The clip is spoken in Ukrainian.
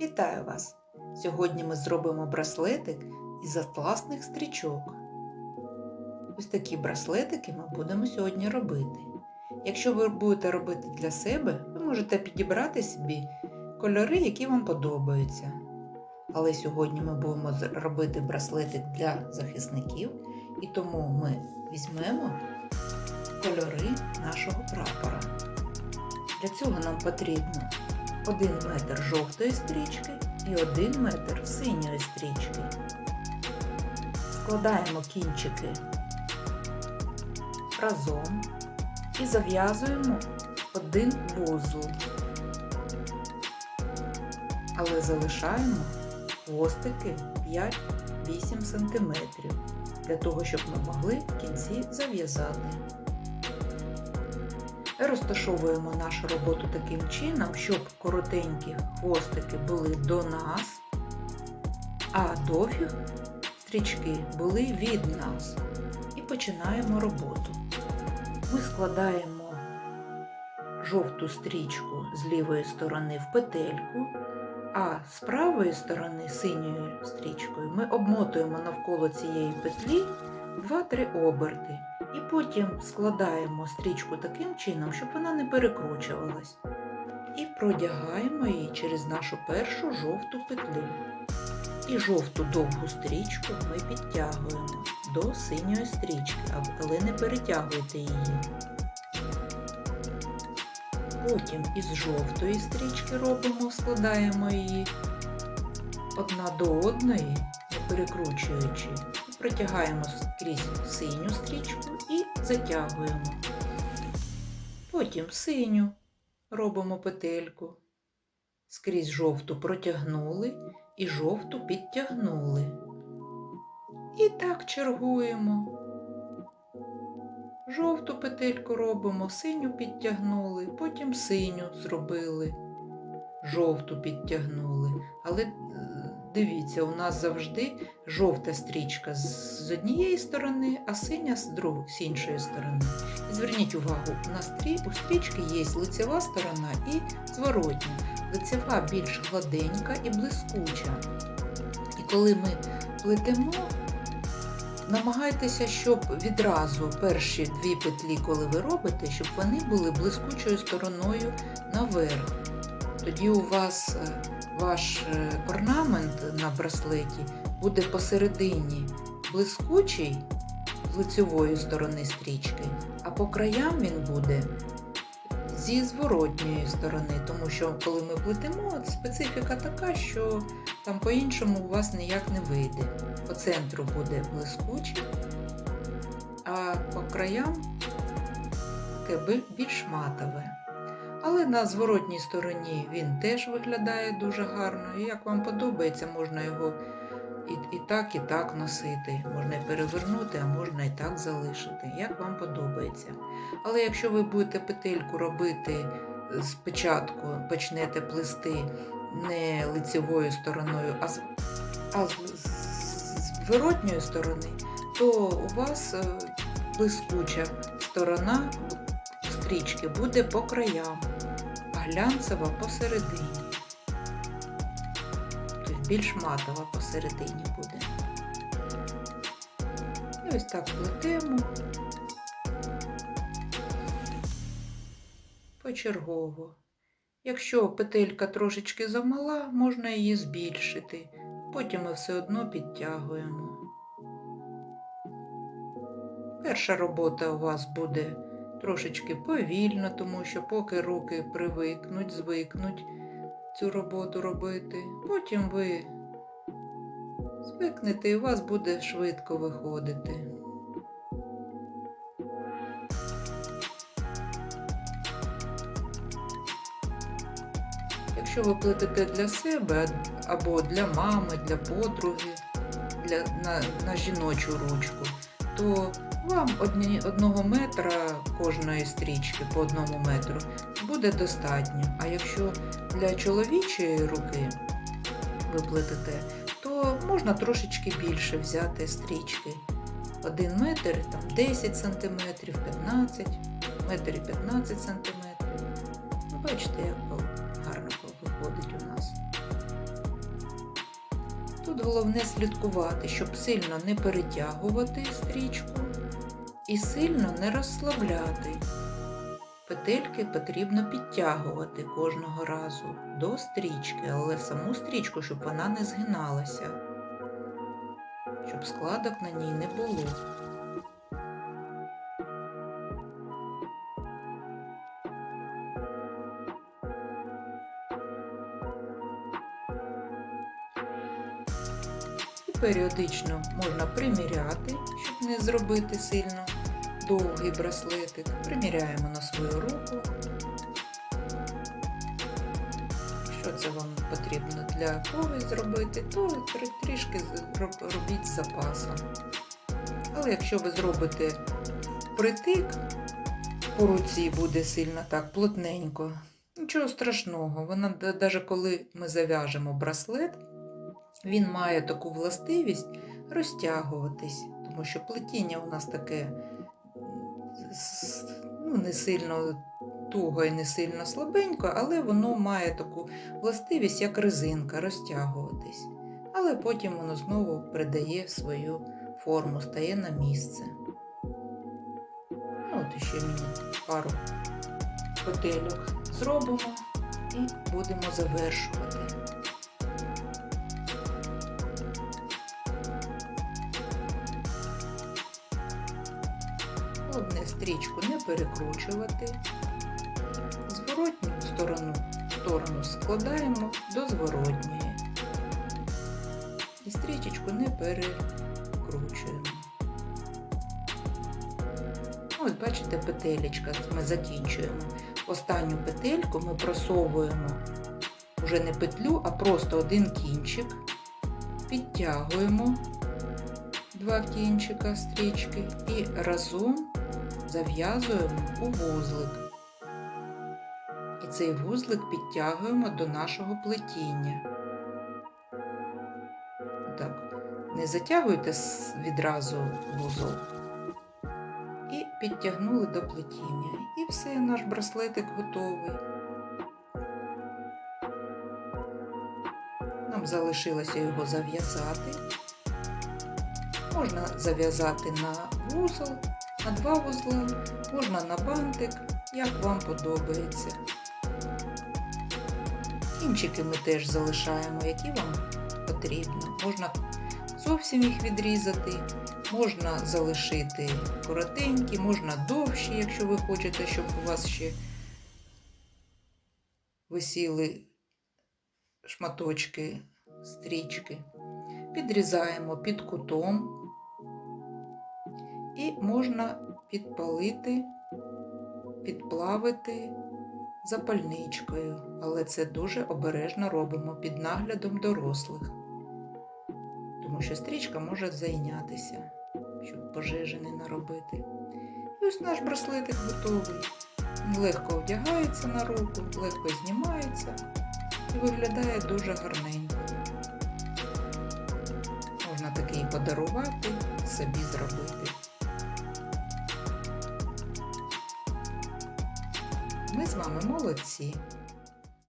Вітаю вас! Сьогодні ми зробимо браслетик із атласних стрічок. Ось такі браслетики ми будемо сьогодні робити. Якщо ви будете робити для себе, ви можете підібрати собі кольори, які вам подобаються. Але сьогодні ми будемо робити браслетик для захисників, і тому ми візьмемо кольори нашого прапора. Для цього нам потрібно 1 метр жовтої стрічки і 1 метр синьої стрічки. Складаємо кінчики разом і зав'язуємо один вузол. Але залишаємо хвостики 5-8 см для того, щоб ми могли в кінці зав'язати. Розташовуємо нашу роботу таким чином, щоб коротенькі хвостики були до нас, а довгі стрічки були від нас. І починаємо роботу. Ми складаємо жовту стрічку з лівої сторони в петельку, а з правої сторони синьою стрічкою ми обмотуємо навколо цієї петлі 2-3 оберти. І потім складаємо стрічку таким чином, щоб вона не перекручувалась. І продягаємо її через нашу першу жовту петлю. І жовту довгу стрічку ми підтягуємо до синьої стрічки, але не перетягуйте її. Потім із жовтої стрічки робимо, складаємо її одна до одної, не перекручуючи, протягаємо крізь синю стрічку затягуємо. Потім синю робимо петельку, скрізь жовту протягнули і жовту підтягнули. І так чергуємо. Жовту петельку робимо, синю підтягнули, потім синю зробили, жовту підтягнули. Але е, дивіться, у нас завжди жовта стрічка з однієї сторони, а синя з другої, з іншої сторони. І зверніть увагу, у стрічки є лицева сторона і зворотня. Лицева більш гладенька і блискуча. І коли ми плетемо, намагайтеся, щоб відразу перші дві петлі, коли ви робите, щоб вони були блискучою стороною наверх. Тоді у вас е, ваш е, орнамент на браслеті буде посередині блискучий з лицевої сторони стрічки, а по краям він буде зі зворотньої сторони, тому що коли ми плетемо, специфіка така, що там по-іншому у вас ніяк не вийде. По центру буде блискуче, а по краям таке більш матове. На зворотній стороні він теж виглядає дуже гарно. І як вам подобається, можна його і, і так, і так носити. Можна і перевернути, а можна і так залишити, як вам подобається. Але якщо ви будете петельку робити спочатку, почнете плести не лицевою стороною, а з, а з, з зворотньої сторони, то у вас е, блискуча сторона стрічки буде по краям, глянцева посередині. Тобто більш матова посередині буде. І ось так плетемо. Почергово. Якщо петелька трошечки замала, можна її збільшити. Потім ми все одно підтягуємо. Перша робота у вас буде трошечки повільно, тому що поки руки привикнуть, звикнуть цю роботу робити. Потім ви звикнете і у вас буде швидко виходити. Якщо ви плетете для себе або для мами, для подруги, для, на, на жіночу ручку, то вам одні, одного метра кожної стрічки по одному метру буде достатньо. А якщо для чоловічої руки ви плетете, то можна трошечки більше взяти стрічки. Один метр, там 10 сантиметрів, 15, метр і 15 сантиметрів. Ну, Бачите, як гарно виходить у нас. Тут головне слідкувати, щоб сильно не перетягувати стрічку і сильно не розслабляти. Петельки потрібно підтягувати кожного разу до стрічки, але саму стрічку, щоб вона не згиналася, щоб складок на ній не було. І періодично можна приміряти, щоб не зробити сильно довгий браслетик. Приміряємо на свою руку. Що це вам потрібно для когось зробити, то трішки робіть з запасом. Але якщо ви зробите притик, по руці буде сильно так плотненько. Нічого страшного. Вона навіть коли ми зав'яжемо браслет, він має таку властивість розтягуватись, тому що плетіння у нас таке ну, не сильно туго і не сильно слабенько, але воно має таку властивість, як резинка, розтягуватись. Але потім воно знову придає свою форму, стає на місце. Ну, От ще мені пару петельок зробимо і будемо завершувати. Головне стрічку не перекручувати. Зворотню сторону, сторону складаємо до зворотньої. І стрічечку не перекручуємо. Ось бачите, петелечка, ми закінчуємо. Останню петельку ми просовуємо вже не петлю, а просто один кінчик, підтягуємо два кінчика стрічки і разом зав'язуємо у вузлик. І цей вузлик підтягуємо до нашого плетіння. Так, не затягуйте відразу вузол. І підтягнули до плетіння. І все, наш браслетик готовий. Нам залишилося його зав'язати. Можна зав'язати на вузол, на два вузли, можна на бантик, як вам подобається. Кінчики ми теж залишаємо, які вам потрібно. Можна зовсім їх відрізати, можна залишити коротенькі, можна довші, якщо ви хочете, щоб у вас ще висіли шматочки стрічки. Підрізаємо під кутом і можна підпалити, підплавити запальничкою, але це дуже обережно робимо під наглядом дорослих, тому що стрічка може зайнятися, щоб пожежі не наробити. І ось наш браслетик готовий. Легко одягається на руку, легко знімається і виглядає дуже гарненько. Можна такий подарувати, собі зробити. З вами молодці.